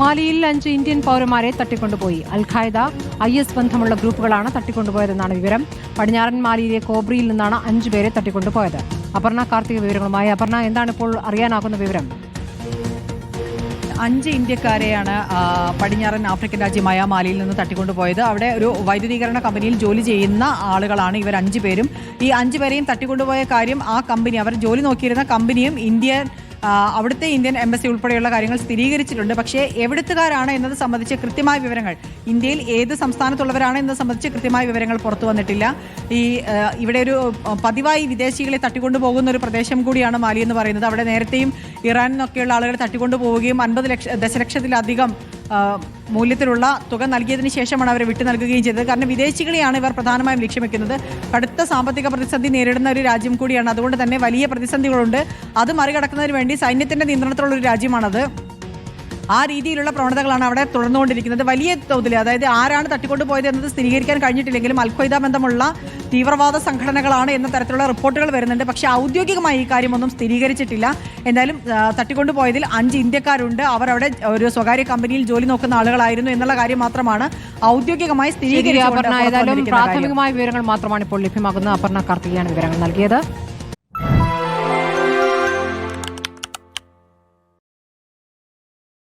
മാലിയിൽ അഞ്ച് ഇന്ത്യൻ പൗരന്മാരെ തട്ടിക്കൊണ്ടുപോയി. അൽ ഖായ്ദ ഐ എസ് ബന്ധമുള്ള ഗ്രൂപ്പുകളാണ് തട്ടിക്കൊണ്ടുപോയതെന്നാണ് വിവരം. പടിഞ്ഞാറൻ മാലിയിലെ കോബ്രിയിൽ നിന്നാണ് അഞ്ചു പേരെ തട്ടിക്കൊണ്ടുപോയത്. അപർണ കാർത്തിക വിവരങ്ങളുമായി. അപർണ എന്താണ് ഇപ്പോൾ അറിയാനാകുന്ന വിവരം? അഞ്ച് ഇന്ത്യക്കാരെയാണ് പടിഞ്ഞാറൻ ആഫ്രിക്കൻ രാജ്യമായ മാലിയിൽ നിന്ന് തട്ടിക്കൊണ്ടുപോയത്. അവിടെ ഒരു വൈദ്യുതീകരണ കമ്പനിയിൽ ജോലി ചെയ്യുന്ന ആളുകളാണ് ഇവർ അഞ്ചു പേരും. ഈ അഞ്ചു പേരെയും തട്ടിക്കൊണ്ടുപോയ കാര്യം ആ കമ്പനി അവർ ജോലി നോക്കിയിരുന്ന കമ്പനിയും ഇന്ത്യൻ അവിടുത്തെ ഇന്ത്യൻ എംബസി ഉൾപ്പെടെയുള്ള കാര്യങ്ങൾ സ്ഥിരീകരിച്ചിട്ടുണ്ട്. പക്ഷേ എവിടുത്തുകാരാണ് എന്നത് സംബന്ധിച്ച് കൃത്യമായ വിവരങ്ങൾ? ഇന്ത്യയിൽ ഏത് സംസ്ഥാനത്തുള്ളവരാണ് എന്നത് സംബന്ധിച്ച് കൃത്യമായ വിവരങ്ങൾ പുറത്തു വന്നിട്ടില്ല. ഈ ഇവിടെ ഒരു പതിവായി വിദേശികളെ തട്ടിക്കൊണ്ടു പോകുന്ന ഒരു പ്രദേശം കൂടിയാണ് മാലി എന്ന് പറയുന്നത്. അവിടെ നേരത്തെയും ഇറാൻ നിന്നൊക്കെയുള്ള ആളുകൾ തട്ടിക്കൊണ്ടു പോവുകയും അൻപത് ലക്ഷ ദശലക്ഷത്തിലധികം മൂല്യത്തിലുള്ള തുക നൽകിയതിന് ശേഷമാണ് അവരെ വിട്ടു നൽകുകയും ചെയ്തത്. കാരണം വിദേശികളെയാണ് ഇവർ പ്രധാനമായും ലക്ഷ്യം വെക്കുന്നത് കടുത്ത സാമ്പത്തിക പ്രതിസന്ധി നേരിടുന്ന ഒരു രാജ്യം കൂടിയാണ്. അതുകൊണ്ട് തന്നെ വലിയ പ്രതിസന്ധികളുണ്ട്. അത് മറികടക്കുന്നതിന് വേണ്ടി സൈന്യത്തിന്റെ നിയന്ത്രണത്തിലുള്ള ഒരു രാജ്യമാണത്. ആ രീതിയിലുള്ള പ്രവണതകളാണ് അവിടെ തുടർന്നുകൊണ്ടിരിക്കുന്നത്. വലിയ തോതിൽ അതായത് ആരാണ് തട്ടിക്കൊണ്ടു പോയത് എന്നത് സ്ഥിരീകരിക്കാൻ കഴിഞ്ഞിട്ടില്ലെങ്കിലും അൽഖ്വയ്ദ ബന്ധമുള്ള തീവ്രവാദ സംഘടനകളാണ് എന്ന തരത്തിലുള്ള റിപ്പോർട്ടുകൾ വരുന്നുണ്ട്. പക്ഷേ ഔദ്യോഗികമായി ഈ കാര്യമൊന്നും സ്ഥിരീകരിച്ചിട്ടില്ല. എന്തായാലും തട്ടിക്കൊണ്ടു പോയതിൽ അഞ്ച് ഇന്ത്യക്കാരുണ്ട്. അവർ അവിടെ ഒരു സ്വകാര്യ കമ്പനിയിൽ ജോലി നോക്കുന്ന ആളുകളായിരുന്നു എന്നുള്ള കാര്യം മാത്രമാണ് ഔദ്യോഗികമായി സ്ഥിരീകരിക്കുന്നത്. പ്രാഥമികമായ വിവരങ്ങൾ മാത്രമാണ് ഇപ്പോൾ ലഭ്യമാകുന്നത്. അപർണ കാർത്തികയാണ് വിവരങ്ങൾ നൽകിയത്.